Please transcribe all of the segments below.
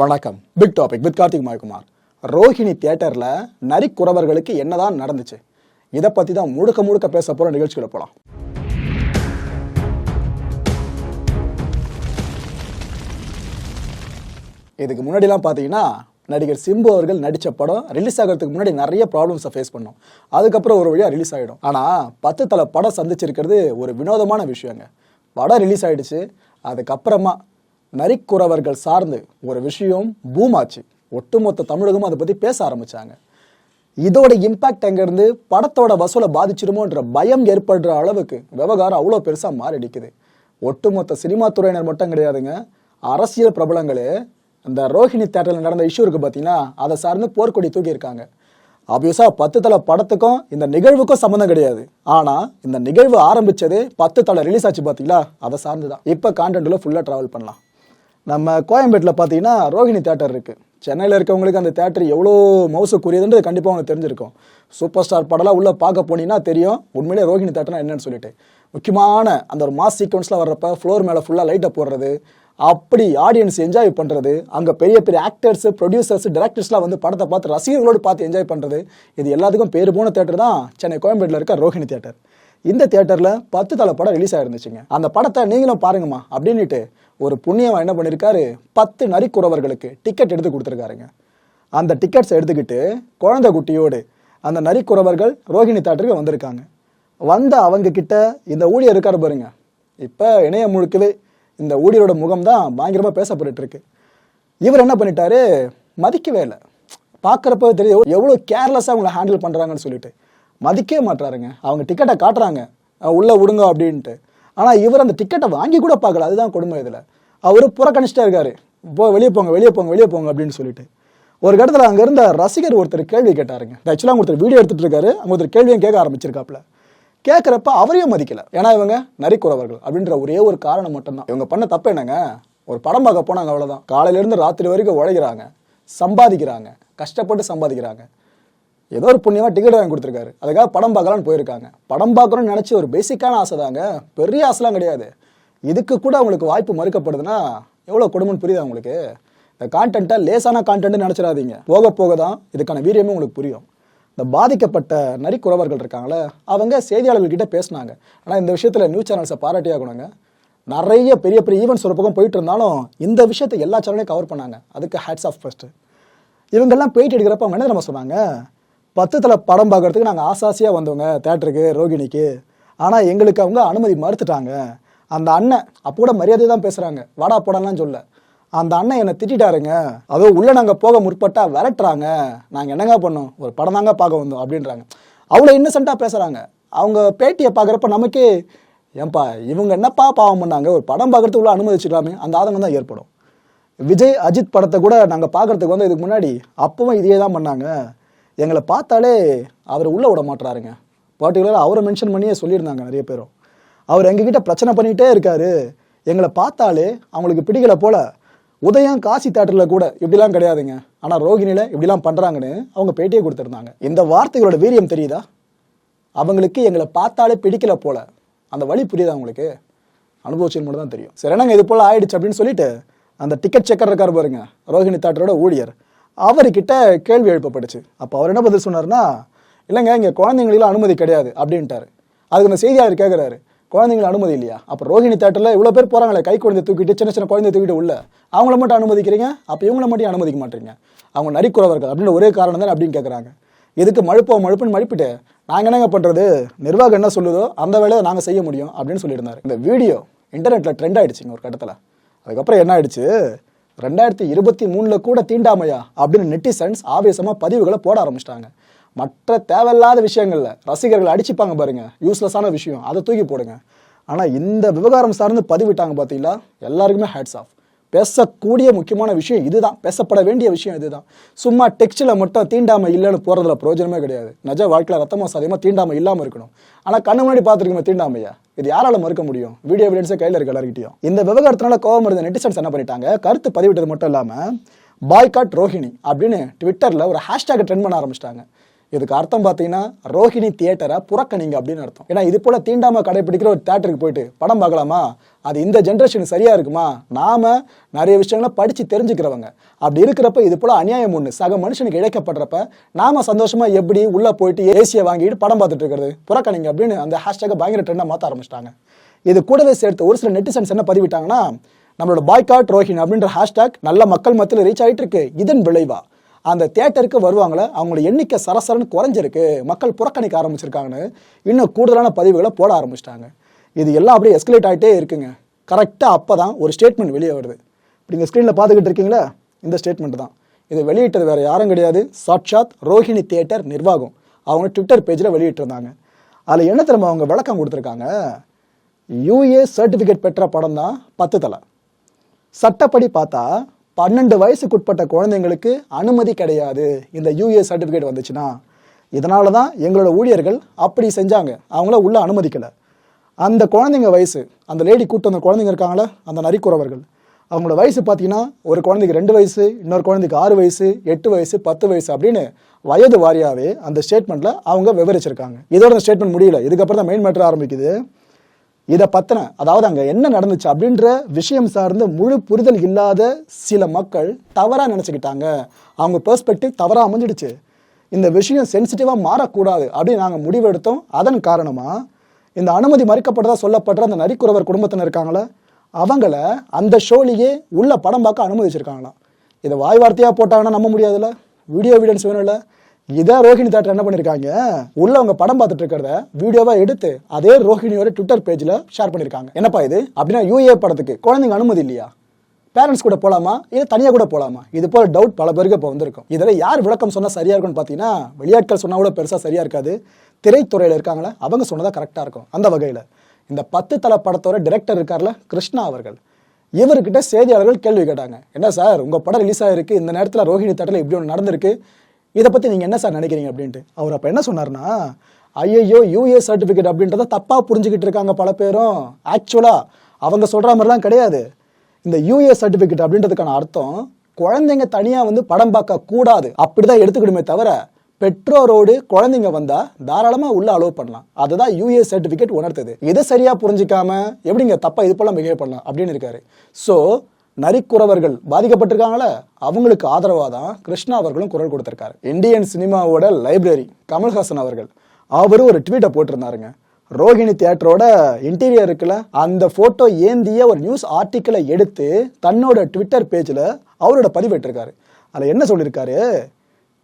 வணக்கம். Big topic with Karthik Mayakumar. Rohini தியேட்டரில் நரிக்குறவர்களுக்கு என்னதான் நடந்துச்சு? இதை பற்றி தான் முழுக்க முழுக்க பேச போகிற நிகழ்ச்சிகளை போகலாம் இதுக்கு முன்னாடிலாம் பார்த்தீங்கன்னா நடிகர் சிம்பு அவர்கள் நடித்த படம் ரிலீஸ் ஆகிறதுக்கு முன்னாடி நிறைய ப்ராப்ளம்ஸை ஃபேஸ் பண்ணோம். அதுக்கப்புறம் ஒரு வழியாக ரிலீஸ் ஆகிடும் ஆனால் பத்து தலை படம் சந்திச்சிருக்கிறது ஒரு வினோதமான விஷயங்க. படம் ரிலீஸ் ஆகிடுச்சு அதுக்கப்புறமா நரிக்குறவர்கள் சார்ந்து ஒரு விஷயம் பூம் ஆச்சு ஒட்டுமொத்த தமிழகமும் அதை பற்றி பேச ஆரம்பிச்சாங்க. இதோட இம்பாக்ட் அங்கேருந்து படத்தோட வசூலை பாதிச்சிருமோன்ற பயம் ஏற்படுற அளவுக்கு விவகாரம் அவ்வளோ பெருசாக மாறிடிக்குது. ஒட்டுமொத்த சினிமா துறையினர் மட்டும் கிடையாதுங்க. அரசியல் பிரபலங்களே இந்த ரோஹிணி தேட்டரில் நடந்த இஷ்யூ இருக்கு பார்த்தீங்கன்னா அதை சார்ந்து போர்க்கொடி தூக்கியிருக்காங்க. ஆப்வியஸா பத்து தலை படத்துக்கும் இந்த நிகழ்வுக்கும் சம்மந்தம் கிடையாது. ஆனால் இந்த நிகழ்வு ஆரம்பிச்சது பத்து தலை ரிலீஸ் ஆச்சு பார்த்தீங்களா அதை சார்ந்து தான் இப்போ கான்டென்ட்டில் ஃபுல்லாக ட்ராவல் பண்ணலாம். நம்ம கோயம்பேட்டில் பார்த்தீங்கன்னா ரோஹிணி தேட்டர் இருக்குது சென்னையில் இருக்கவங்களுக்கு அந்த தேட்டர் எவ்வளோ மவுசுக்குரியதுன்றது கண்டிப்பாக உங்களுக்கு தெரிஞ்சிருக்கும். சூப்பர் ஸ்டார் படம்லாம் உள்ளே பார்க்க போனீங்கன்னா தெரியும். உண்மையிலே ரோஹிணி தேட்டர்னா என்னன்னு சொல்லிட்டு. முக்கியமான அந்த ஒரு மாஸ் சீக்வன்ஸில் வர்றப்ப ஃப்ளோர் மேலே ஃபுல்லாக லைட்டை போடுறது அப்படி ஆடியன்ஸ் என்ஜாய் பண்ணுறது அங்கே பெரிய பெரிய ஆக்டர்ஸ் ப்ரொடியூசர்ஸ் டேரக்டர்ஸ்லாம் வந்து படத்தை பார்த்து ரசிகர்களோடு பார்த்து என்ஜாய் பண்ணுறது இது எல்லாத்துக்கும் பேர் போன தேட்டர் தான் சென்னை கோயம்பேட்டில் இருக்க ரோஹிணி தேட்டர் இந்த தேட்டரில் பத்து தலை படம் ரிலீஸ் ஆயிருந்துச்சுங்க. அந்த படத்தை நீங்களும் பாருங்கம்மா அப்படின்னுட்டு ஒரு புண்ணியவன் என்ன பண்ணியிருக்காரு பத்து நரிக்குறவர்களுக்கு டிக்கெட் எடுத்து கொடுத்துருக்காருங்க. அந்த டிக்கெட்ஸை எடுத்துக்கிட்டு குழந்தை குட்டியோடு அந்த நரிக்குறவர்கள் ரோஹிணி தேட்டருக்கு வந்திருக்காங்க. வந்த அவங்க கிட்ட இந்த ஊழியர் இருக்காரு பாருங்க. இப்போ இணையம் முழுக்கவே இந்த ஊழியரோட முகம் தான் பயங்கரமாக பேசப்பட்டு இருக்கு. இவர் என்ன பண்ணிட்டாரு? மதிக்கவே இல்லை. பார்க்குறப்ப தெரியும் எவ்வளோ கேர்லெஸ்ஸாக அவங்கள ஹேண்டில் பண்ணுறாங்கன்னு சொல்லிட்டு. மதிக்கவே மாட்றாருங்க. அவங்க டிக்கெட்டை காட்டுறாங்க. உள்ளே விடுங்க அப்படின்ட்டு. ஆனால் இவர் அந்த டிக்கெட்டை வாங்கி கூட பார்க்கல. அதுதான் கொடுமை இதில். அவர் புறக்கணிச்சிட்டே இருக்காரு. போ வெளியே போங்க வெளியே போங்க வெளியே போங்க அப்படின்னு சொல்லிட்டு. ஒரு இடத்துல அங்கே இருந்த ரசிகர் ஒருத்தர் கேள்வி கேட்டாருங்க. ஆக்சுவலாக ஒருத்தர் வீடியோ எடுத்துகிட்டு இருக்காரு. அவங்க ஒருத்தர் கேள்வியும் கேட்க ஆரம்பிச்சிருக்காப்ல கேட்குறப்ப அவரையும் மதிக்கல. ஏன்னா இவங்க நரிக்குறவர்கள் அப்படின்ற ஒரே ஒரு காரணம் மட்டும்தான். இவங்க பண்ண தப்பு என்னங்க? ஒரு படம் பார்க்க போனாங்க அவ்வளோதான் காலையிலேருந்து ராத்திரி வரைக்கும் உழைக்கிறாங்க. சம்பாதிக்கிறாங்க. கஷ்டப்பட்டு சம்பாதிக்கிறாங்க. ஏதோ ஒரு புண்ணியமாக டிக்கெட் வாங்கி கொடுத்துருக்காரு. அதுக்காக படம் பார்க்கலான்னு போயிருக்காங்க. படம் பார்க்கணும்னு நினச்சி ஒரு பேசிக்கான ஆசை தாங்க. பெரிய ஆசைலாம் கிடையாது. இதுக்கு கூட அவங்களுக்கு வாய்ப்பு மறுக்கப்படுதுன்னா எவ்வளோ கொடுமைன்னு புரியுது அவங்களுக்கு இந்த கான்டென்ட்டை லேசான கான்டென்ட்னு நினச்சிடாதீங்க. போக போக தான் இதுக்கான வீரியமே உங்களுக்கு புரியும். இந்த பாதிக்கப்பட்ட நரிக்குறவர்கள் இருக்காங்களே அவங்க செய்தியாளர்கள்கிட்ட பேசினாங்க. ஆனால் இந்த விஷயத்தில் நியூஸ் சேனல்ஸை பாராட்டியாகணுங்க நிறைய பெரிய பெரிய ஈவெண்ட்ஸ் ஒரு பக்கம் போயிட்டு இருந்தாலும் இந்த விஷயத்தை எல்லா சேனலையும் கவர் பண்ணாங்க. அதுக்கு ஹேட்ஸ் ஆஃப் ஃபர்ஸ்ட் இவங்கெல்லாம் போயிட்டு எடுக்கிறப்ப அவங்க என்ன நம்ம சொன்னாங்க பத்து தலை படம் பார்க்கறதுக்கு நாங்கள் ஆசாசியாக வந்தவங்க தேட்டருக்கு ரோகிணிக்கு. ஆனால் எங்களுக்கு அவங்க அனுமதி மறுத்துட்டாங்க. அந்த அண்ணன் அப்போ கூட மரியாதை தான் பேசுகிறாங்க வாடா படம்லாம் சொல்ல. அந்த அண்ணன் என்னை திட்டாருங்க அதோ உள்ளே நாங்கள் போக முற்பட்டா விரட்டுறாங்க. நாங்கள் என்னங்க பண்ணோம்? ஒரு படம் தாங்க பார்க்க வந்தோம் அப்படின்றாங்க. அவ்வளோ இன்னசென்ட்டாக பேசுகிறாங்க அவங்க பேட்டியை பார்க்குறப்ப நமக்கே ஏன்பா இவங்க என்னப்பா பாவம் பண்ணாங்க? ஒரு படம் பார்க்கறதுக்கு அனுமதிச்சுக்கலாமே. அந்த ஆதங்கம் தான் ஏற்படும். விஜய் அஜித் படத்தை கூட நாங்கள் பார்க்கறதுக்கு வந்து இதுக்கு முன்னாடி அப்பவும் இதே தான் பண்ணாங்க. எங்களை பார்த்தாலே அவர் உள்ளே விட மாட்டுறாருங்க பர்டிகுலராக அவரை மென்ஷன் பண்ணியே சொல்லியிருந்தாங்க நிறைய பேரும். அவர் எங்ககிட்ட பிரச்சனை பண்ணிகிட்டே இருக்காரு. எங்களை பார்த்தாலே அவங்களுக்கு பிடிக்கல போல உதயம் காசி தேட்டரில் கூட இப்படிலாம் கிடையாதுங்க. ஆனால் ரோகிணியில் இப்படிலாம் பண்ணுறாங்கன்னு அவங்க பேட்டியே கொடுத்துருந்தாங்க. இந்த வார்த்தைகளோட வீரியம் தெரியுதா? அவங்களுக்கு எங்களை பார்த்தாலே பிடிக்கல போல. அந்த வழி புரியுதா அவங்களுக்கு அனுபவிச்சு மட்டும் தான் தெரியும். சரி என்னங்க இது போல் ஆயிடுச்சு அப்படின்னு சொல்லிட்டு அந்த டிக்கெட் செக்கர் இருக்கார் பாருங்க ரோஹிணி தேட்டரோட ஊழியர். அவர்கிட்ட கேள்வி எழுப்பப்பட்டுச்சு. அப்போ அவர் என்ன பதில் சொன்னார்னா இல்லைங்க இங்கே குழந்தைங்களுக்குலாம் அனுமதி கிடையாது அப்படின்ட்டாரு. அதுக்கு அந்த செய்தியாளர் கேட்குறாரு குழந்தைங்களுக்கு அனுமதி இல்லையா? அப்போ ரோஹிணி தேட்டரில் இவ்வளோ பேர் போகிறாங்களே கை குழந்தை தூக்கிட்டு சின்ன சின்ன குழந்தை தூக்கிட்டு உள்ள அவங்கள மட்டும் அனுமதிக்கிறீங்க? அப்போ இவங்கள மட்டும் அனுமதிக்க மாட்டீங்க? அவங்க நரிக்குறவர்கள் அப்படின்னு ஒரே காரணம் தான் அப்படின்னு கேட்குறாங்க இதுக்கு மழுப்போ மழுப்புன்னு மழுப்பிட்டு நாங்கள் என்னங்க பண்ணுறது நிர்வாகம் என்ன சொல்லுதோ அந்த வேலையை நாங்கள் செய்ய முடியும் அப்படின்னு சொல்லியிருந்தார். இந்த வீடியோ இன்டர்நெட்டில் ட்ரெண்ட் ஆகிடுச்சிங்க ஒரு கட்டத்தில். அதுக்கப்புறம் என்ன ஆயிடுச்சு? ரெண்டாயிரத்தி இருபத்தி மூணில் கூட தீண்டாமையா அப்படின்னு நெட்டிசன்ஸ் ஆவேசமாக பதிவுகளை போட ஆரம்பிச்சிட்டாங்க. மற்ற தேவையில்லாத விஷயங்கள்ல ரசிகர்கள் அடிச்சுப்பாங்க பாருங்க. யூஸ்லெஸ்ஸான விஷயம். அதை தூக்கி போடுங்க. ஆனால் இந்த விவகாரம் சார்ந்து பதிவிட்டாங்க பார்த்தீங்களா எல்லாருக்குமே ஹேட்ஸ் ஆஃப் பேசக்கூடிய முக்கியமான விஷயம் இதுதான். பேசப்பட வேண்டிய விஷயம் இதுதான். சும்மா டெக்ஸ்டில் மட்டும் தீண்டாமை இல்லைன்னு போகிறதுல பிரயோஜனமே கிடையாது. நிஜ வாழ்க்கையில் ரத்தமாக சாதியமாக தீண்டாமை இல்லாமல் இருக்கணும். ஆனால் கண்ணு முன்னாடி பார்த்துருக்கோமே தீண்டாமையா. இது யாரால மறுக்க முடியும்? வீடியோ எவிடன்ஸே கையில் இருக்க எல்லாருக்கிட்டையும் இந்த விவகாரத்தினால கோவம் இருந்த நெட்டிசன்ஸ் என்ன பண்ணிட்டாங்க? கருத்து பதிவிட்டது மட்டும் இல்லாமல் பாய்காட் ரோஹிணி அப்படின்னு ட்விட்டரில் ஒரு ஹேஷ்டேக் ட்ரெண்ட் பண்ண ஆரம்பிச்சிட்டாங்க. இதுக்கு அர்த்தம் பார்த்தீங்கன்னா ரோஹிணி தியேட்டரை புறக்கணிங்க அப்படின்னு அர்த்தம். ஏன்னா இது போல தீண்டாம கடைபிடிக்கிற ஒரு தியேட்டருக்கு போயிட்டு படம் பார்க்கலாமா? அது இந்த ஜென்ரேஷனுக்கு சரியா இருக்குமா? நாம நிறைய விஷயங்களை படிச்சு தெரிஞ்சுக்கிறவங்க. அப்படி இருக்கிறப்ப இது போல அநியாயம் ஒன்று சக மனுஷனுக்கு இழைக்கப்படுறப்ப நாம சந்தோஷமா எப்படி உள்ள போயிட்டு ஏசியை வாங்கிட்டு படம் பார்த்துட்டு இருக்கிறது? புறக்கணிங்க அப்படின்னு அந்த ஹேஷ்டேக்கை பயங்கர ட்ரெண்டாக மாற்ற ஆரம்பிச்சிட்டாங்க. இது கூடவே சேர்த்து ஒரு சில நெட்டிசன்ஸ் என்ன பதிவிட்டாங்கன்னா நம்மளோட பாய்காட் ரோஹின் அப்படின்ற ஹேஷ்டேக் நல்ல மக்கள் மத்தியில் ரீச் ஆகிட்டு இருக்கு. இதன் விளைவா? அந்த தேட்டருக்கு வருவாங்களே அவங்களோட எண்ணிக்கை சரசரன்னு குறைஞ்சிருக்கு மக்கள் புறக்கணிக்க ஆரம்பிச்சிருக்காங்கன்னு இன்னும் கூடுதலான பதிவுகளை போட ஆரம்பிச்சிட்டாங்க. இது எல்லாம் அப்படியே எஸ்கலேட் ஆகிட்டே இருக்குங்க. கரெக்டாக அப்போ தான் ஒரு ஸ்டேட்மெண்ட் வெளியே வருது. இப்படி நீங்கள் ஸ்க்ரீனில் பார்த்துக்கிட்டு இருக்கீங்களா இந்த ஸ்டேட்மெண்ட் தான். இதை வெளியிட்டது வேறு யாரும் கிடையாது. சாட்சாத் ரோஹிணி தியேட்டர் நிர்வாகம். அவங்க ட்விட்டர் பேஜில் வெளியிட்டிருந்தாங்க. அதில் என்ன திரும்ப அவங்க விளக்கம் கொடுத்துருக்காங்க? யூஏ சர்டிஃபிகேட் பெற்ற படம் தான் பத்து தலை. சட்டப்படி பார்த்தா பன்னெண்டு வயசுக்குட்பட்ட குழந்தைங்களுக்கு அனுமதி கிடையாது. இந்த யூஏ சர்டிஃபிகேட் வந்துச்சுன்னா. இதனால தான் எங்களோட ஊழியர்கள் அப்படி செஞ்சாங்க. அவங்கள உள்ள அனுமதிக்கலை. அந்த குழந்தைங்க வயசு அந்த லேடி கூட்டு வந்த குழந்தைங்க இருக்காங்களே அந்த நரிக்குறவர்கள். அவங்களோட வயசு பார்த்தீங்கன்னா ஒரு குழந்தைக்கு ரெண்டு வயசு இன்னொரு குழந்தைக்கு ஆறு வயசு எட்டு வயசு பத்து வயசு அப்படின்னு வயது வாரியாவே அந்த ஸ்டேட்மெண்ட்டில் அவங்க விவரிச்சிருக்காங்க. இதோட ஸ்டேட்மெண்ட் முடியல. இதுக்கப்புறம் தான் மெயின் மேட்டர் ஆரம்பிக்குது. இதை பத்தின அதாவது அங்க என்ன நடந்துச்சு அப்படின்ற விஷயம் சார்ந்து முழு புரிதல் இல்லாத சில மக்கள் தவறா நினைச்சுக்கிட்டாங்க. அவங்க பெர்ஸ்பெக்டிவ் தவறா அமைஞ்சிடுச்சு. இந்த விஷயம் சென்சிட்டிவா மாறக்கூடாது அப்படின்னு நாங்க முடிவெடுத்தோம். அதன் காரணமா இந்த அனுமதி மறுக்கப்பட்டதா சொல்லப்படுற அந்த நரிக்குறவர் குடும்பத்தினர் இருக்காங்களே அவங்கள அந்த ஷோலியே உள்ள படம் பார்க்க அனுமதிச்சிருக்காங்களாம். இதை வாய் வார்த்தையா போட்டாங்கன்னா நம்ப முடியாதுல்ல? வீடியோ எவிடன்ஸ் வேணும்ல? இதான் ரோஹிணி தேட்டர் என்ன பண்ணிருக்காங்க? உள்ள அவங்க படம் பார்த்துட்டு இருக்கிறத வீடியோவா எடுத்து அதே ரோஹிணியோட ட்விட்டர் பேஜ்ல ஷேர் பண்ணிருக்காங்க. என்னப்பா இது? அப்படின்னா யூஏ படத்துக்கு குழந்தைங்க அனுமதி இல்லையா? பேரண்ட்ஸ் கூட போலாமா? இல்லை தனியாக கூட போலாமா? இது போல டவுட் பல பேருக்கு இப்போ வந்திருக்கும். இதில் யார் விளக்கம் சொன்னால் சரியா இருக்கும்னு பார்த்தீங்கன்னா வெளியாட்கள் சொன்னா கூட பெருசாக சரியா இருக்காது. திரைத்துறையில் இருக்காங்களே? அவங்க சொன்னதா கரெக்டாக இருக்கும். அந்த வகையில். இந்த பத்து தலை படத்தோட டிரெக்டர் இருக்கார்ல கிருஷ்ணா அவர்கள். இவர்கிட்ட செய்தியாளர்கள் கேள்வி கேட்டாங்க. என்ன சார் உங்க படம் ரிலீஸ் ஆயிருக்கு. இந்த நேரத்தில் ரோஹிணி தேட்டரில் இப்படி ஒன்று நடந்திருக்கு. இதை பற்றி நீங்கள் என்ன சார் நினைக்கிறீங்க அப்படின்ட்டு? அவர் அப்போ என்ன சொன்னார்னா ஐயையோ யூஏ சர்டிஃபிகேட் அப்படின்றத தப்பாக புரிஞ்சுக்கிட்டு இருக்காங்க பல பேரும். ஆக்சுவலாக அவங்க சொல்கிற மாதிரிலாம் கிடையாது. இந்த யூஏ சர்டிஃபிகேட் அப்படின்றதுக்கான அர்த்தம் குழந்தைங்க தனியாக வந்து படம் பார்க்க கூடாது. அப்படிதான் எடுத்துக்கிடுமே தவிர பெற்றோரோடு குழந்தைங்க வந்தால் தாராளமாக உள்ள அலோவ் பண்ணலாம். அதுதான் யூஏ சர்டிஃபிகேட் உணர்த்துது. இதை சரியாக புரிஞ்சுக்காம எப்படிங்க தப்பாக இது போல பிஹேவ் பண்ணலாம் அப்படின்னு இருக்காரு. ஸோ நரிக்குறவர்கள் பாதிக்கப்பட்டிருக்காங்களே அவங்களுக்கு ஆதரவாக தான் கிருஷ்ணா அவர்களும் குரல் கொடுத்துருக்காரு. இந்தியன் சினிமாவோட லைப்ரரி கமல்ஹாசன் அவர்கள். அவரும் ஒரு ட்வீட்டை போட்டிருந்தாருங்க. ரோஹிணி தியேட்டரோட இன்டீரியர் இருக்குல்ல அந்த போட்டோ ஏந்திய ஒரு நியூஸ் ஆர்டிக்கிளை எடுத்து தன்னோட ட்விட்டர் பேஜில் அவரோட பதிவிட்டிருக்காரு. அதில் என்ன சொல்லியிருக்காரு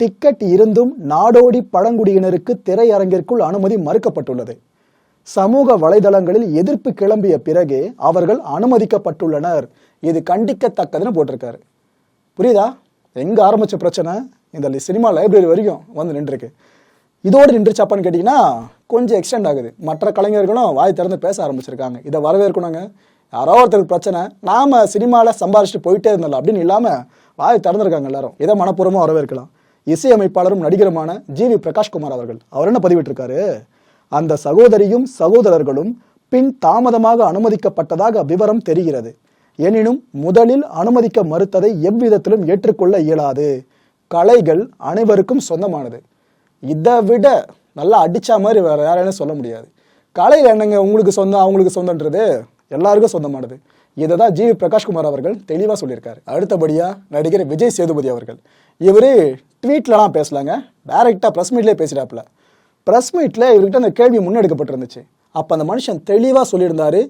டிக்கெட் இருந்தும் நாடோடி பழங்குடியினருக்கு திரையரங்கிற்குள் அனுமதி மறுக்கப்பட்டுள்ளது. சமூக வலைதளங்களில் எதிர்ப்பு கிளம்பிய பிறகு அவர்கள் அனுமதிக்கப்பட்டுள்ளனர். இது கண்டிக்கத்தக்கதுன்னு போட்டிருக்காரு. புரியுதா? எங்க ஆரம்பிச்ச பிரச்சனை? இந்த சினிமா லைப்ரரி வரைக்கும் வந்து நின்றுருக்கு. இதோடு நின்றுச்சாப்பான்னு கேட்டிங்கன்னா கொஞ்சம் எக்ஸ்டெண்ட் ஆகுது. மற்ற கலைஞர்களும் வாய் திறந்து பேச ஆரம்பிச்சிருக்காங்க. இதை வரவேற்கணுங்க. யாரோ ஒருத்தருக்கு பிரச்சனை நாம சினிமாவில் சம்பாரிச்சுட்டு போயிட்டே இருந்தோம்ல அப்படின்னு இல்லாமல் வாய் திறந்துருக்காங்க எல்லாரும். இதை மனப்பூர்வமாக வரவேற்கலாம். இசையமைப்பாளரும் நடிகருமான ஜி வி பிரகாஷ்குமார் அவர்கள். அவர் என்ன பதிவிட்டிருக்காரு? அந்த சகோதரியும் சகோதரர்களும் பின் தாமதமாக அனுமதிக்கப்பட்டதாக விவரம் தெரிகிறது. எனினும் முதலில் அனுமதிக்க மறுத்ததை எவ்விதத்திலும் ஏற்றுக்கொள்ள இயலாது. கலைகள் அனைவருக்கும் சொந்தமானது. இதை விட நல்லா அடிச்சா மாதிரி வேற யாராலும் சொல்ல முடியாது. கலையில் என்னங்க? உங்களுக்கு சொந்தம் அவங்களுக்கு சொந்தன்றது எல்லாருக்கும் சொந்தமானது. இதை தான் ஜி வி பிரகாஷ்குமார் அவர்கள் தெளிவாக சொல்லியிருக்காரு. அடுத்தபடியாக நடிகர் விஜய் சேதுபதி அவர்கள். இவர் ட்வீட்லலாம் பேசலாங்க. டைரெக்டாக ப்ரெஸ் மீட்லேயே பேசிட்டாப்புல. ப்ரெஸ் மீட்டில் இவர்கிட்ட அந்த கேள்வி முன்னெடுக்கப்பட்டிருந்துச்சு. அப்போ அந்த மனுஷன் தெளிவாக சொல்லியிருந்தாரு.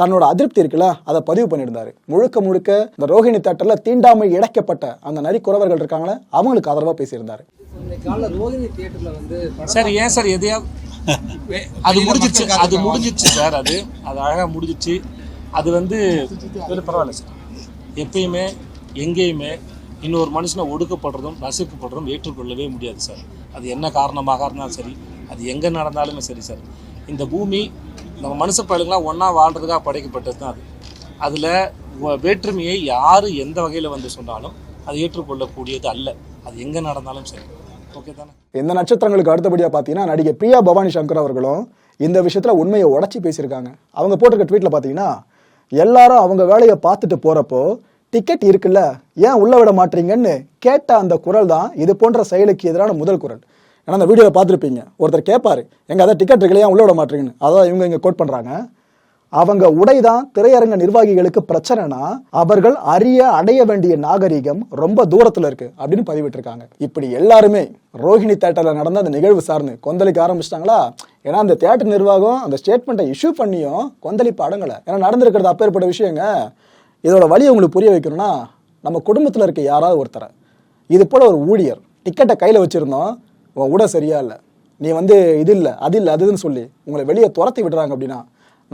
தன்னோட அதிருப்தி இருக்குல்ல? அதை பதிவு பண்ணியிருந்தாரு. முழுக்க முழுக்க இந்த ரோஹிணி தேட்டரில் தீண்டாமை இழைக்கப்பட்ட அந்த நரி குறவர்கள் இருக்காங்களே அவங்களுக்கு ஆதரவாக பேசியிருந்தாரு. சார் ஏன் சார் எதையாவது அது முடிஞ்சிச்சு அது முடிஞ்சிச்சு சார் அது. அது அழகாக முடிஞ்சிச்சு. அது வந்து பரவாயில்ல சார். எப்பயுமே எங்கேயுமே இன்னொரு மனுஷனை ஒடுக்கப்படுறதும் நசுக்கப்படுறதும் ஏற்றுக்கொள்ளவே முடியாது சார். அது என்ன காரணமாக இருந்தாலும் சரி அது எங்கே நடந்தாலுமே சரி சார். இந்த பூமி நம்ம மனுஷ பயலுங்களாம் ஒன்றா வாழ்கிறதுக்காக படைக்கப்பட்டது தான் அது. அதில் வேற்றுமையை யார் எந்த வகையில் வந்து சொன்னாலும் அது ஏற்றுக்கொள்ளக்கூடியது அல்ல. அது எங்கே நடந்தாலும் சரி. ஓகே தானே? இந்த நட்சத்திரங்களுக்கு அடுத்தபடியாக பார்த்தீங்கன்னா நடிகை பிரியா பவானி சங்கர் அவர்களும் இந்த விஷயத்தில் உண்மையை உடச்சி பேசியிருக்காங்க. அவங்க போட்டிருக்க ட்வீட்டில் பார்த்தீங்கன்னா எல்லாரும் அவங்க வேலையை பார்த்துட்டு போகிறப்போ டிக்கெட் இருக்குல்ல ஏன் உள்ள விட மாட்டீங்கன்னு கேட்ட அந்த குரல் தான் இது போன்ற செயலுக்கு எதிரான முதல் குரல். ஏன்னா அந்த வீடியோவில் பார்த்துருப்பீங்க. ஒருத்தர் கேட்பார் எங்கள் அதான் டிக்கெட் இருக்கலையா உள்ள விட மாட்டேங்குன்னு அதான் இவங்க இங்கே கோட் பண்ணுறாங்க அவங்க உடை தான் திரையரங்க நிர்வாகிகளுக்கு பிரச்சனைனா அவர்கள் அறிய அடைய வேண்டிய நாகரிகம் ரொம்ப தூரத்தில் இருக்கு அப்படின்னு பதிவிட்டிருக்காங்க. இப்படி எல்லாருமே ரோஹிணி தேட்டரில் நடந்த அந்த நிகழ்வு சார்ந்து கொந்தளிக்க ஆரம்பிச்சிட்டாங்களா? ஏன்னா அந்த தேட்டர் நிர்வாகம் அந்த ஸ்டேட்மெண்ட்டை இஷ்யூ பண்ணியும் கொந்தளிப்பு அடங்கலை. ஏன்னா நடந்திருக்கிறது அப்பேற்பட்ட விஷயங்க இதோட வழியை உங்களுக்கு புரிய வைக்கணும்னா நம்ம குடும்பத்தில் இருக்க யாராவது ஒருத்தரை. இது போல ஒரு ஊழியர் டிக்கெட்டை கையில் வச்சிருந்தோம். உன் உட சரியா இல்லை. நீ வந்து இது இல்லை அது இல்லை அதுன்னு சொல்லி உங்களை வெளியே துரத்தி விடுறாங்க அப்படின்னா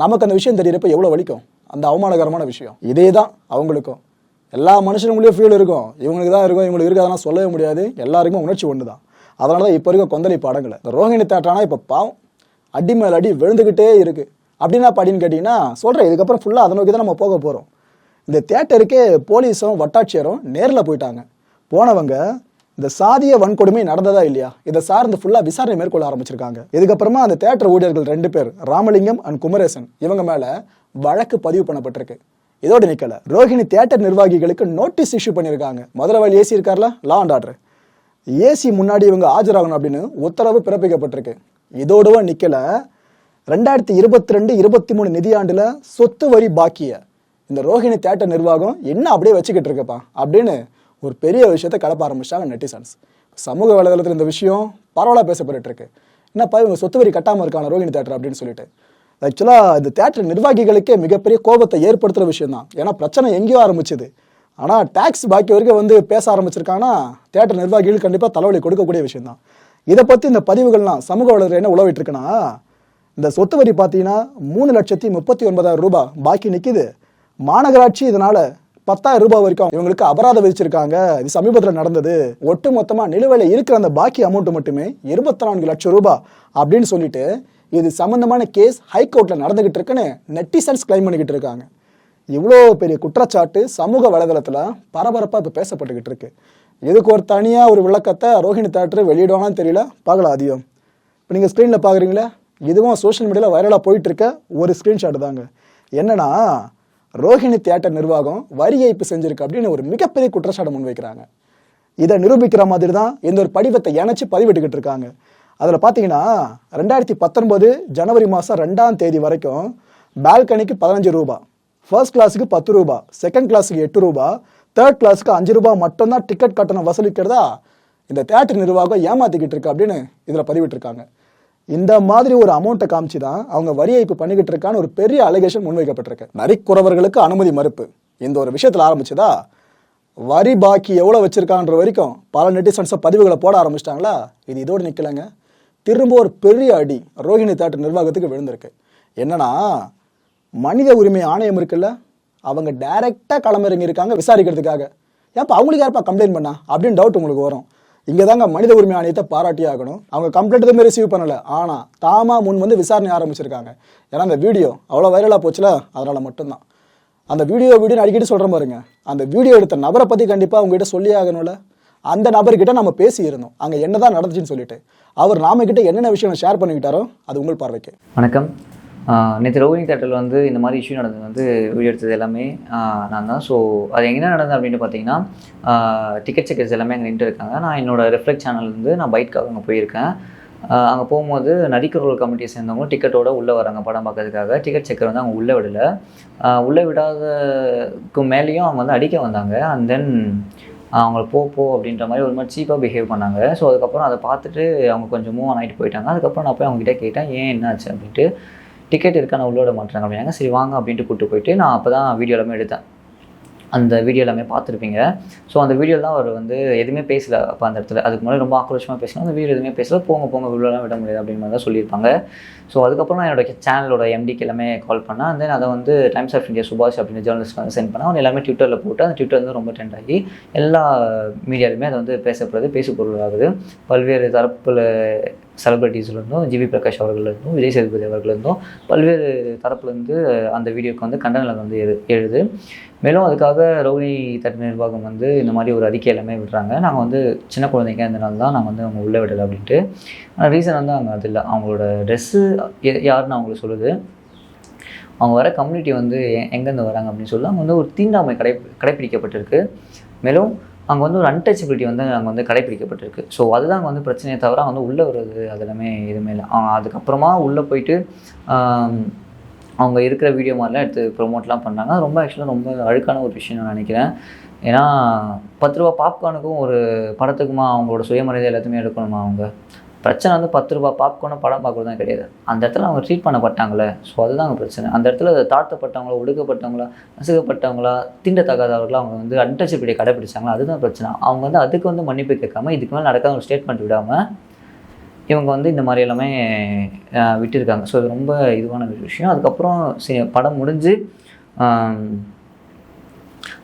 நமக்கு அந்த விஷயம் தெரியறப்ப எவ்வளோ வலிக்கும்? அந்த அவமானகரமான விஷயம். இதே தான் அவங்களுக்கும். எல்லா மனுஷனுங்களையும் ஃபீல் இருக்கும். இவங்களுக்கு தான் இருக்கும் இவங்களுக்கு இருக்காதெல்லாம் சொல்லவே முடியாது. எல்லாருக்கும் உணர்ச்சி ஒன்று தான் அதனால தான் இப்போ இருக்க கொந்தளி படங்கள். இந்த ரோஹிணி தேட்டானா இப்போ பாவம். அடி மேல் அடி விழுந்துக்கிட்டே இருக்குது அப்படின்னா படின்னு கேட்டிங்கன்னா சொல்கிறேன் இதுக்கப்புறம் ஃபுல்லாக அதை நோக்கி தான் நம்ம போக போகிறோம் இந்த தேட்டருக்கே போலீஸும் வட்டாட்சியரும் நேரில் போயிட்டாங்க. போனவங்க இந்த சாதிய வன்கொடுமை நடந்ததா இல்லையா? இதை சார்ந்து ஃபுல்லாக விசாரணை மேற்கொள்ள ஆரம்பிச்சிருக்காங்க. இதுக்கப்புறமா அந்த தேட்டர் ஊழியர்கள் ரெண்டு பேர் ராமலிங்கம் அண்ட் குமரேசன் இவங்க மேல வழக்கு பதிவு பண்ணப்பட்டிருக்கு. இதோட நிக்கல. ரோஹிணி தேட்டர் நிர்வாகிகளுக்கு நோட்டீஸ் இஷ்யூ பண்ணியிருக்காங்க. முதல்ல வழி ஏசி இருக்கார்ல? லா அண்ட் ஆர்டர் ஏசி முன்னாடி இவங்க ஆஜராகணும் அப்படின்னு உத்தரவு பிறப்பிக்கப்பட்டிருக்கு. இதோடவா நிக்கல. ரெண்டாயிரத்தி இருபத்தி ரெண்டு இருபத்தி மூணு நிதியாண்டுல சொத்து வரி பாக்கிய இந்த ரோஹிணி தேட்டர் நிர்வாகம் என்ன அப்படியே வச்சுக்கிட்டு இருக்கப்பா? அப்படின்னு ஒரு பெரிய விஷயத்த கலப்ப ஆரம்பிச்சாங்க நெட்டிசன்ஸ். சமூக வலைதளத்தில் இந்த விஷயம் பரவலாக பேசப்பட்டு இருக்கு என்னப்பா இவங்க சொத்து வரி கட்டாமல் இருக்காங்க ரோஹிணி தேட்டர் அப்படின்னு சொல்லிட்டு. ஆக்சுவலாக இந்த தேட்டர் நிர்வாகிகளுக்கே மிகப்பெரிய கோபத்தை ஏற்படுத்துகிற விஷயம் தான் ஏன்னா பிரச்சனை எங்கேயோ ஆரம்பிச்சுது. ஆனால் டேக்ஸ் பாக்கி வரைக்கும் வந்து பேச ஆரம்பிச்சிருக்காங்கன்னா தேட்டர் நிர்வாகிகள் கண்டிப்பாக தலைவலி கொடுக்கக்கூடிய விஷயம் தான் இதை பற்றி இந்த பதிவுகள்லாம் சமூக வலைதளம் என்ன உழவிட்டு இருக்குன்னா இந்த சொத்து வரி பார்த்தீங்கன்னா மூணு லட்சத்தி முப்பத்தி ஒன்பதாயிரம் ரூபாய் பாக்கி நிற்கிது மாநகராட்சி இதனால் பத்தாயிரம் ரூபாய் வரைக்கும் இவங்களுக்கு அபராதம் விதிச்சிருக்காங்க. இது சமீபத்தில் நடந்தது. ஒட்டு மொத்தமா நிலுவையில் இருக்கிற அந்த பாக்கி அமௌண்ட் மட்டுமே இருபத்தி நான்கு லட்சம் ரூபாய் அப்படின்னு சொல்லிட்டு இது சம்பந்தமான கேஸ் ஹைகோர்ட்ல நடந்துகிட்டு இருக்குன்னு நெட்டிசன்ஸ் கிளைம் பண்ணிக்கிட்டு இருக்காங்க. இவ்வளோ பெரிய குற்றச்சாட்டு சமூக வலைதளத்தில் பரபரப்பாக இப்போ பேசப்பட்டுக்கிட்டு இருக்கு. இதுக்கு ஒரு தனியாக ஒரு விளக்கத்தை ரோஹிணி தேட்டர் வெளியிடுவானான்னு தெரியல. பார்க்கலாம் அதிகம். இப்போ நீங்கள் ஸ்க்ரீனில் பார்க்குறீங்களா இதுவும் சோஷியல் மீடியாவில் வைரலாக போயிட்டு இருக்க ஒரு ஸ்க்ரீன்ஷாட் தாங்க. என்னன்னா ரோஹிணி தியேட்டர் நிர்வாகம் வரி ஏய்ப்பு செஞ்சிருக்கு அப்படின்னு ஒரு மிகப்பெரிய குற்றச்சாட்டை முன்வைக்கிறாங்க. இதை நிரூபிக்கிற மாதிரி தான் இந்த ஒரு படிவத்தை இணைச்சு பதிவிட்டுக்கிட்டு இருக்காங்க. அதில் பார்த்தீங்கன்னா ரெண்டாயிரத்தி பத்தொன்பது ஜனவரி மாதம் ரெண்டாம் தேதி வரைக்கும் பால்கனிக்கு பதினஞ்சு ரூபா ஃபர்ஸ்ட் கிளாஸுக்கு பத்து ரூபா செகண்ட் கிளாஸுக்கு எட்டு ரூபா தேர்ட் கிளாஸுக்கு அஞ்சு ரூபா மட்டும்தான் டிக்கெட் கட்டணம் வசூலிக்கிறதா இந்த தேட்டர் நிர்வாகம் ஏமாத்திக்கிட்டு இருக்கு அப்படின்னு இதில் பதிவிட்டிருக்காங்க. இந்த மாதிரி ஒரு அமௌண்ட்டை காமிச்சு தான் அவங்க வரி ஏய்ப்பு பண்ணிக்கிட்டு இருக்கான்னு ஒரு பெரிய அலிகேஷன் முன்வைக்கப்பட்டிருக்கு. நரிக்குறவர்களுக்கு அனுமதி மறுப்பு. இந்த ஒரு விஷயத்தில் ஆரம்பிச்சதா வரி பாக்கி எவ்வளோ வச்சிருக்கான்ற வரைக்கும் பல நெட்டிசன்ஸை பதிவுகளை போட ஆரம்பிச்சிட்டாங்களா? இது இதோடு நிற்கலைங்க திரும்ப ஒரு பெரிய அடி ரோஹிணி தேட்டர் நிர்வாகத்துக்கு விழுந்திருக்கு. என்னன்னா மனித உரிமை ஆணையம் இருக்குல்ல அவங்க டைரெக்டாக களமிறங்கி இருக்காங்க விசாரிக்கிறதுக்காக. ஏன்ப்பா அவங்களுக்கு யாருப்பா கம்ப்ளைண்ட் பண்ணா? அப்படின்னு டவுட் உங்களுக்கு வரும். இங்கே தாங்க மனித உரிமை ஆணையத்தை பாராட்டி ஆகணும் அவங்க கம்ப்ளைண்ட் எதுவுமே ரிசீவ் பண்ணல. ஆனால் தாமா முன் வந்து விசாரணை ஆரம்பிச்சிருக்காங்க. ஏன்னா அந்த வீடியோ அவ்வளோ வைரலாக போச்சுல அதனால மட்டும்தான். அந்த வீடியோ வீடியோன்னு அடிக்கடி சொல்கிற பாருங்க. அந்த வீடியோ எடுத்த நபரை பற்றி கண்டிப்பாக அவங்ககிட்ட சொல்லி ஆகணும்ல. அந்த நபர்கிட்ட நம்ம பேசி இருந்தோம் என்ன என்னதான் நடந்துச்சுன்னு சொல்லிட்டு. அவர் நாம கிட்ட என்னென்ன விஷயம் ஷேர் பண்ணிக்கிட்டாரோ அது உங்கள் பார்வைக்கு. வணக்கம். நேற்று ரோஹினி தேட்டரில் வந்து இந்த மாதிரி இஷ்யூ நடந்தது வந்து வீடியோ எடுத்தது எல்லாமே நான் தான். ஸோ அது என்ன நடந்தது அப்படின்னு பார்த்தீங்கன்னா டிக்கெட் செக்கர்ஸ் எல்லாமே அங்கே நின்று இருக்காங்க. நான் என்னோடய ரிஃப்ளெக்ட் சேனல்லேருந்து நான் பைட்காக அங்கே போயிருக்கேன். அங்கே போகும்போது நடிகர்கள் கமிட்டியை சேர்ந்தவங்க டிக்கெட்டோட உள்ளே வராங்க படம் பார்க்கறதுக்காக டிக்கெட் செக்கர் வந்து அவங்க உள்ளே விடலை. உள்ளே விடாததுக்கு மேலேயும் அவங்க வந்து அடிக்க வந்தாங்க. அண்ட் தென் அவங்கள போ போ அப்படின்ற மாதிரி ஒரு மாதிரி சீப்பாக பிஹேவ் பண்ணாங்க. ஸோ அதுக்கப்புறம் அதை பார்த்துட்டு அவங்க கொஞ்சம் மூவ் ஆன் ஆகிட்டு போயிட்டாங்க. அதுக்கப்புறம் நான் போய் அவங்ககிட்ட கேட்டேன் ஏன் என்னாச்சு அப்படின்ட்டு. டிக்கெட் இருக்கா நான் உள்ள விட அப்படின்னாங்க சரி வாங்க அப்படின்ட்டு கூப்பிட்டு போயிட்டு நான் அப்போ தான் வீடியோ எல்லாமே எடுத்தேன். அந்த வீடியோ எல்லாமே பார்த்துருப்பீங்க. ஸோ அந்த வீடியோலாம் அவர் வந்து எதுவுமே பேசல. அப்போ அந்த இடத்துல அதுக்கு முன்னாடி ரொம்ப ஆக்ரோஷமாக பேசினா அந்த வீடியோ எதுவுமே பேசல. போங்க போங்க வீடியோலாம் விட முடியாது அப்படின்னு மாதிரி தான் சொல்லியிருப்பாங்க. ஸோ அதுக்கப்புறம் நான் என்னோட சேனலோட எம்டிக்கு எல்லாமே கால் பண்ணேன். தென் அதை வந்து டைம்ஸ் ஆஃப் இந்தியா சுபாஷ் அப்படின்னு ஜேர்னலிஸ்ட் வந்து சென்ட் பண்ணேன். அவங்க எல்லாமே ட்விட்டரில் போட்டு அந்த ட்விட்டர் வந்து ரொம்ப ட்ரெண்ட் ஆகி எல்லா மீடியாலுமே அதை வந்து பேசப்படுறது பேசு பொருளாகுது பல்வேறு தரப்பில் செலிபிரிட்டிஸ்லேருந்தும் ஜிவி பிரகாஷ் அவர்கள்லேருந்தும் விஜய் சேதுபதி அவர்கள்லேருந்தும் பல்வேறு தரப்புலேருந்து அந்த வீடியோக்கு வந்து கண்டனங்கள் வந்து எழு எழுது. மேலும் அதுக்காக ரோஹிணி தட்டு நிர்வாகம் வந்து இந்த மாதிரி ஒரு அறிக்கை எல்லாமே விடுறாங்க. நாங்கள் வந்து சின்ன குழந்தைங்க இருந்தனால தான் நாங்கள் வந்து அவங்க உள்ளே விடலை அப்படின்ட்டு. ஆனால் ரீசன் வந்து அங்கே அது இல்லை. அவங்களோட ட்ரெஸ்ஸு யாருன்னு அவங்களுக்கு சொல்லுது. அவங்க வர கம்யூனிட்டி வந்து எங்கேருந்து வராங்க அப்படின்னு சொல்லி அவங்க வந்து ஒரு தீண்டாமை கடை கடைப்பிடிக்கப்பட்டிருக்கு. மேலும் அங்கே வந்து ஒரு அன்டச்சபிலிட்டி வந்து அங்கே வந்து கடைபிடிக்கப்பட்டிருக்கு. ஸோ அதுதான் அங்கே வந்து பிரச்சனையை தவிர வந்து உள்ளே வர்றது அது எல்லாமே எதுவுமே இல்லை. அவங்க அதுக்கப்புறமா உள்ளே போயிட்டு அவங்க இருக்கிற வீடியோ மாதிரிலாம் எடுத்து ப்ரொமோட்லாம் பண்ணாங்க. ரொம்ப ஆக்சுவலாக ரொம்ப அழுக்கான ஒரு விஷயம் நான் நினைக்கிறேன். ஏன்னா பத்து ரூபா பாப்கார்னுக்கும் ஒரு படத்துக்குமா அவங்களோட சுயமரியாதை எல்லாத்தையுமே எடுக்கணுமா அவங்க? பிரச்சனை வந்து பத்து ரூபா பாப்கார்னும் படம் பார்க்குறது தான் கிடையாது. அந்த இடத்துல அவங்க ட்ரீட் பண்ணப்பட்டாங்களே ஸோ அதுதான் அவங்க பிரச்சனை. அந்த இடத்துல தாழ்த்தப்பட்டவங்களா ஒடுக்கப்பட்டவங்களா நசுக்கப்பட்டவங்களா தீண்டத்தகாதவர்களா அவங்க வந்து அன்டச்சபிலிட்டியை கடைப்பிடிச்சாங்களா அதுதான் பிரச்சனை. அவங்க வந்து அதுக்கு வந்து மன்னிப்பு கேட்காம இதுக்கு மேலே நடக்காத ஒரு ஸ்டேட்மெண்ட் விடாமல் இவங்க வந்து இந்த மாதிரி எல்லாமே விட்டுருக்காங்க. ஸோ இது ரொம்ப இதுவான ஒரு விஷயம். அதுக்கப்புறம் சரி படம் முடிஞ்சு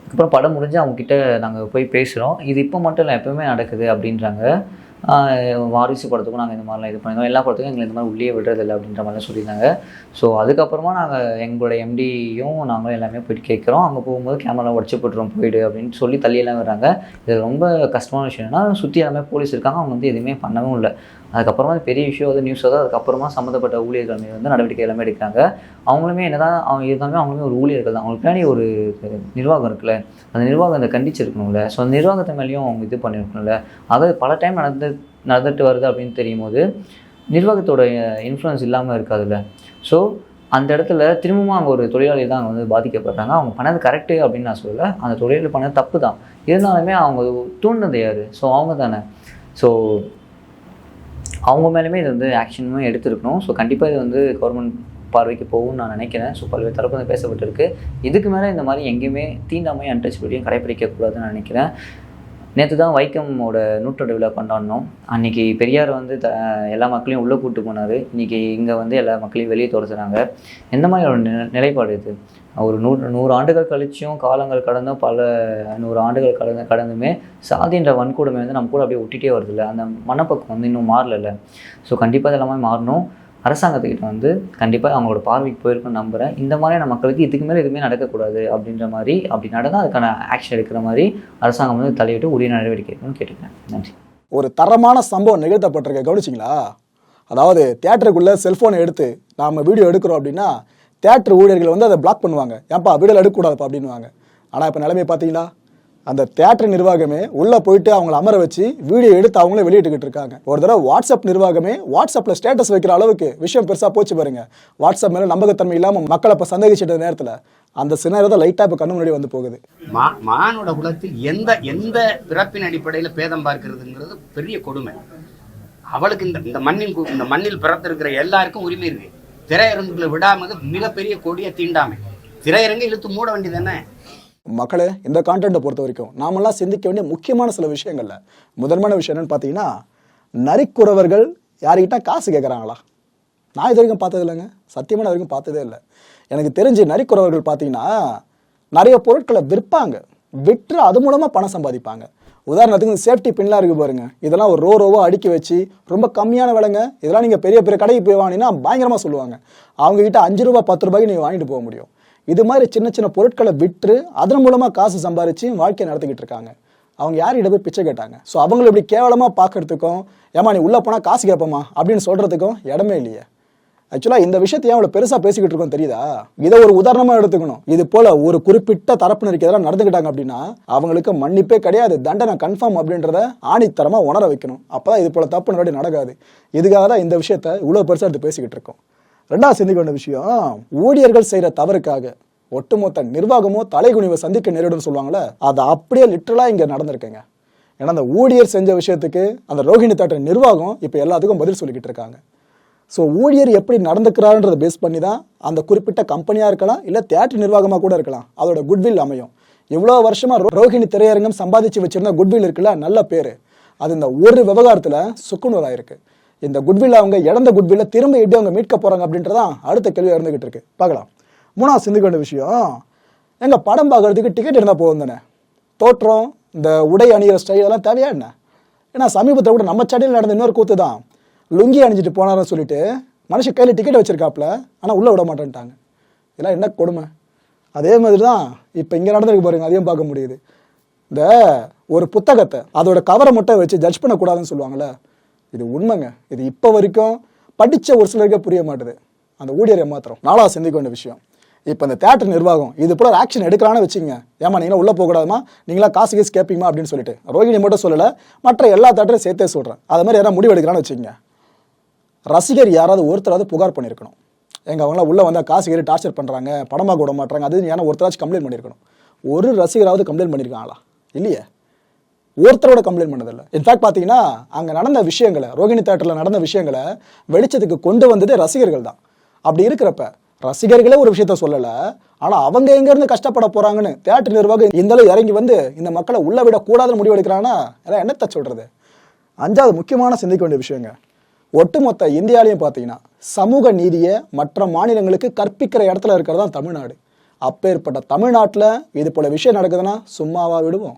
அதுக்கப்புறம் படம் முடிஞ்சு அவங்கக்கிட்ட நாங்கள் போய் பேசுகிறோம் இது இப்போ மட்டும் இல்லை எப்பவுமே நடக்குது அப்படின்றாங்க. வாரிசு படத்துக்கும் நாங்கள் இந்த மாதிரிலாம் இது பண்ணியிருந்தோம். எல்லா படத்துக்கும் எங்களை இந்த மாதிரி உள்ளே விடுறதில்லை அப்படின்ற மாதிரிலாம் சொல்லியிருந்தாங்க. ஸோ அதுக்கப்புறமா நாங்கள் எங்களோட எம்டியும் நாங்களும் எல்லாமே போயிட்டு கேட்குறோம். அங்கே போகும்போது கேமரா உடச்சி போட்டுரும் போயிடு அப்படின்னு சொல்லி தள்ளியெல்லாம் வர்றாங்க. இது ரொம்ப கஷ்டமான விஷயம் என்னன்னா சுற்றி எல்லாமே போலீஸ் இருக்காங்க. அவங்க வந்து எதுவுமே பண்ணவும் இல்லை. அதுக்கப்புறமா அது பெரிய விஷயம் வந்து நியூஸ் வந்து அதுக்கப்புறமா சம்மந்தப்பட்ட ஊழியர்கள் மீது வந்து நடவடிக்கை எல்லாமே எடுக்கிறாங்க. அவங்களுமே என்னதான் அவங்க இருந்தாலுமே அவங்களுமே ஒரு ஊழியர்கள் தான். அவங்களுக்கு பின்னாடி ஒரு நிர்வாகம் இருக்குல்ல. அந்த நிர்வாகம் அதை கண்டிச்சிருக்கணும்ல. ஸோ அந்த நிர்வாகத்தை மேலேயும் அவங்க இது பண்ணியிருக்கணும்ல அதாவது பல டைம் நடந்து நடந்துட்டு வருது அப்படின்னு தெரியும் போது நிர்வாகத்தோட இன்ஃப்ளூயன்ஸ் இல்லாமல் இருக்காதுல்ல. ஸோ அந்த இடத்துல திரும்பவும் அங்கே ஒரு தொழிலாளி தான் அங்கே வந்து பாதிக்கப்படுறாங்க. அவங்க பண்ணது கரெக்டு அப்படின்னு நான் சொல்லலை. அந்த தொழிலாளி பண்ணது தப்பு தான். இருந்தாலுமே அவங்க தூண்டினது யார்? ஸோ அவங்க தானே. ஸோ அவங்க மேலேயுமே இது வந்து ஆக்ஷனுமே எடுத்திருக்கணும். ஸோ கண்டிப்பாக இது வந்து கவர்மெண்ட் பார்வைக்கு போகும்னு நான் நினைக்கிறேன். ஸோ பல்வேறு தரப்பு வந்து பேசப்பட்டிருக்கு. இதுக்கு மேலே இந்த மாதிரி எங்கேயுமே தீண்டாமையும் அன்டச்சபிலிட்டியும் கடைப்பிடிக்கக்கூடாதுன்னு நினைக்கிறேன். நேற்று தான் வைக்கமோட நூற்றாண்டு விழா கொண்டாடினோம். அன்றைக்கி பெரியார் வந்து த எல்லா மக்களையும் உள்ளே கூட்டு போனார். இன்றைக்கி இங்கே வந்து எல்லா மக்களையும் வெளியே துரத்துறாங்க எந்த மாதிரி ஒரு நிலைப்பாடு இது? ஒரு நூறு நூறு ஆண்டுகள் கழிச்சும் காலங்கள் கடந்தும் பல நூறு ஆண்டுகள் கடந்து கடந்துமே சாதின்ற வன்கொடுமை வந்து நம்ம கூட அப்படியே ஒட்டிகிட்டே வருதுல்ல அந்த மனப்பக்கம் வந்து இன்னும் மாறல ஸோ கண்டிப்பாக இது எல்லாமே மாறணும். அரசாங்கத்துக்கிட்ட வந்து கண்டிப்பாக அவங்களோட பார்வைக்கு போயிருக்குன்னு நம்புகிறேன் இந்த மாதிரியான மக்களுக்கு இதுக்கு மேலே எதுவுமே நடக்கக்கூடாது அப்படின்ற மாதிரி அப்படி நடந்தால் அதுக்கான ஆக்ஷன் எடுக்கிற மாதிரி அரசாங்கம் வந்து தலையிட்டு உரிய நடவடிக்கை எடுக்கணும்னு கேட்டுக்கிறேன். நன்றி. ஒரு தரமான சம்பவம் நிகழ்த்தப்பட்டிருக்க கவனிச்சிங்களா? அதாவது தியேட்டருக்குள்ளே செல்ஃபோனை எடுத்து நாம் வீடியோ எடுக்கிறோம் அப்படின்னா தேட்டர் ஊழியர்கள் வந்து அதை பிளாக் பண்ணுவாங்க. ஏன்ப்பா வீடியோவில் எடுக்கக்கூடாதுப்பா அப்படின்னுவாங்க. ஆனால் இப்போ நிலைமையை பார்த்தீங்களா அந்த தியேட்டர் நிர்வாகமே உள்ளே போயிட்டு அவங்கள அமர வச்சு வீடியோ எடுத்து அவங்களே வெளியிட்டுக்கிட்டு இருக்காங்க. ஒரு தடவை வாட்ஸ்அப் நிர்வாகமே வாட்ஸ்அப்பில் ஸ்டேட்டஸ் வைக்கிற அளவுக்கு விஷயம் பெருசாக போச்சு பாருங்க. வாட்ஸ்அப் மேலே நம்பகத்தன்மை இல்லாமல் மக்களை இப்போ சந்தேகிச்சிட்ட நேரத்தில் அந்த சினாரியோ தான் லைட்டாக இப்போ கண்ணு முன்னாடி வந்து போகுது. மா மானோட குலத்தில் எந்த எந்த பிறப்பின் அடிப்படையில் பேதம் பார்க்கிறதுங்கிறது பெரிய கொடுமை. அவளுக்கு இந்த இந்த மண்ணின் இந்த மண்ணில் பிறத்திருக்கிற எல்லாருக்கும் உரிமை இருக்கு. திரையரங்குகளை விடாமது மிகப்பெரிய கொடியை தீண்டாமை. திரையரங்கை இழுத்து மூட வேண்டியது மக்களே இந்த கான்டென்ட்டை பொறுத்த வரைக்கும் நாமெல்லாம் சிந்திக்க வேண்டிய முக்கியமான சில விஷயங்கள்ல முதன்மையான விஷயம் என்னன்னு பார்த்தீங்கன்னா நரிக்குறவர்கள் யாருக்கிட்ட காசு கேட்குறாங்களா நான் இது வரைக்கும் பார்த்தது இல்லைங்க. சத்தியமாக நான் இது வரைக்கும் பார்த்ததே இல்லை. எனக்கு தெரிஞ்சு நரிக்குறவர்கள் பார்த்தீங்கன்னா நிறைய பொருட்களை விற்பாங்க. விற்று அது மூலமாக பணம் சம்பாதிப்பாங்க. உதாரணத்துக்கு இந்த சேஃப்டி பின்லாம் இருக்கு பாருங்க. இதெல்லாம் ஒரு ரோ ரோவாக அடுக்கி வச்சு ரொம்ப கம்மியான விலைங்க. இதெல்லாம் நீங்கள் பெரிய பெரிய கடைக்கு போய் வாங்கினீங்கன்னா பயங்கரமாக சொல்லுவாங்க. அவங்ககிட்ட அஞ்சு ரூபா பத்து ரூபாய்க்கு நீங்கள் வாங்கிட்டு போக முடியும். இது மாதிரி சின்ன சின்ன பொருட்களை விற்று அதன் மூலமாக காசு சம்பாரித்து வாழ்க்கையை நடத்திக்கிட்டு இருக்காங்க. அவங்க யார்கிட்ட போய் பிச்சை கேட்டாங்க? ஸோ அவங்களை இப்படி கேவலமாக பார்க்கறதுக்கும் ஏமா நீ உள்ளே போனால் காசு கேட்போமா? அப்படின்னு சொல்கிறதுக்கும் இடமே இல்லையே. ஆக்சுவலாக இந்த விஷயத்தை ஏன் அவ்வளோ பெருசாக பேசிக்கிட்டு இருக்கோம் தெரியுதா? இதை ஒரு உதாரணமாக எடுத்துக்கணும். இது போல் ஒரு குறிப்பிட்ட தரப்பினருக்கு எதிராக நடந்துக்கிட்டாங்க அப்படின்னா அவங்களுக்கு மன்னிப்பே கிடையாது தண்டனை கன்ஃபார்ம் அப்படின்றத ஆணித்தரமாக உணர வைக்கணும். அப்போ இது போல் தப்பு நடவடி நடக்காது. இதுக்காக தான் இந்த விஷயத்தை இவ்வளோ பெருசாக எடுத்து பேசிக்கிட்டு இருக்கோம். ரெண்டாவது சிந்திக்க வேண்டிய விஷயம் ஊழியர்கள் செய்கிற தவறுக்காக ஒட்டுமொத்த நிர்வாகமோ தலைகுனிவை சந்திக்க நேரிடும் சொல்லுவாங்களே அது அப்படியே லிட்டரலாக இங்கே நடந்திருக்குங்க. ஏன்னா அந்த ஊழியர் செஞ்ச விஷயத்துக்கு அந்த ரோஹிணி தேட்டர் நிர்வாகம் இப்போ எல்லாத்துக்கும் பதில் சொல்லிக்கிட்டு இருக்காங்க. ஸோ ஊழியர் எப்படி நடந்துக்கிறாருன்றதை பேஸ் பண்ணி தான் அந்த குறிப்பிட்ட கம்பெனியாக இருக்கலாம் இல்லை தியேட்டர் நிர்வாகமாக கூட இருக்கலாம் அதோட குட்வில் அமையும். இவ்வளோ வருஷமாக ரோஹிணி திரையரங்கம் சம்பாதிச்சு வச்சிருந்த குட்வில் இருக்குல்ல நல்ல பேர். அது இந்த ஒரு விவகாரத்தில் சுக்குநூறாயிருக்கு. இந்த குட்வில் அவங்க இழந்த குட்வில்ல திரும்ப எப்படி அவங்க மீட்க போகிறாங்க அப்படின்றதான் அடுத்த கேள்வியாக இருந்துகிட்டு இருக்கு. பார்க்கலாம். மூணாவது சிந்திக்க வேண்டிய விஷயம். எங்க படம் பார்க்கறதுக்கு டிக்கெட் இருந்தால் போதும் தானே? தோற்றம் இந்த உடை அணிகிற ஸ்டைல் எல்லாம் தேவையா என்ன? ஏன்னா சமீபத்தில் கூட நம்ம சடையில் நடந்த இன்னொரு கூத்து தான். லுங்கி அணிஞ்சிட்டு போனாருன்னு சொல்லிட்டு மனுஷன் கையில் டிக்கெட் வச்சிருக்காப்புல ஆனால் உள்ளே விட மாட்டேன்ட்டாங்க. இதெல்லாம் என்ன கொடுமை? அதே மாதிரி தான் இப்போ இங்கே நடந்திருக்கு பாருங்க அதையும் பார்க்க முடியுது. இந்த ஒரு புத்தகத்தை அதோட கவரை மட்டும் வச்சு ஜட்ஜ் பண்ணக்கூடாதுன்னு சொல்லுவாங்கல்ல இது உண்மைங்க. இது இப்போ வரைக்கும் படித்த ஒரு சிலருக்கே புரிய மாட்டுது. அந்த ஊழியரை ஏமாத்திரம் நாலாவது சிந்திக்க வேண்டிய விஷயம். இப்போ இந்த தேட்டர் நிர்வாகம் இது போல ஒரு ஆக்ஷன் எடுக்கலான்னு வச்சுங்க ஏமா நீங்களா உள்ளே போகக்கூடாதுமா? நீங்களா காசு கேஸ் கேட்பீமா அப்படின்னு சொல்லிட்டு. ரோஹிணி மட்டும் சொல்லலை மற்ற எல்லா தேட்டரையும் சேர்த்தே சொல்கிறேன் அது மாதிரி யாராவது முடிவு எடுக்கலான்னு வச்சுங்க ரசிகர் யாராவது ஒருத்தராவது புகார் பண்ணியிருக்கணும் எங்கள் அவங்களாம் உள்ளே வந்தால் காசு கேட்டு டார்ச்சர் பண்ணுறாங்க படமாக விட மாட்டாங்க அது ஏன்னா ஒருத்தராச்சும் கம்ப்ளைண்ட் பண்ணியிருக்கணும் ஒரு ரசிகராவது கம்ப்ளைண்ட் பண்ணியிருக்காங்களா இல்லையே. ஒருத்தரோட கம்ப்ளைண்ட் பண்ணதில்லை. இன்ஃபேக்ட் பார்த்தீங்கன்னா அங்கே நடந்த விஷயங்களை ரோகிணி தேட்டரில் நடந்த விஷயங்களை வெளிச்சத்துக்கு கொண்டு வந்ததே ரசிகர்கள் தான். அப்படி இருக்கிறப்ப ரசிகர்களே ஒரு விஷயத்த சொல்லலை. ஆனால் அவங்க எங்கேருந்து கஷ்டப்பட போகிறாங்கன்னு தேட்டர் நிர்வாகம் இந்த அளவு இறங்கி வந்து இந்த மக்களை உள்ள விடக்கூடாதுன்னு முடிவு எடுக்கிறாங்கன்னா எல்லாம் என்னத்த சொல்கிறது அஞ்சாவது முக்கியமான சிந்திக்க வேண்டிய விஷயங்க. ஒட்டுமொத்த இந்தியாலையும் பார்த்தீங்கன்னா சமூக நீதியை மற்ற மாநிலங்களுக்கு கற்பிக்கிற இடத்துல இருக்கிறது தான் தமிழ்நாடு. அப்பேற்பட்ட தமிழ்நாட்டில் இது போல விஷயம் நடக்குதுன்னா சும்மாவா விடுவோம்.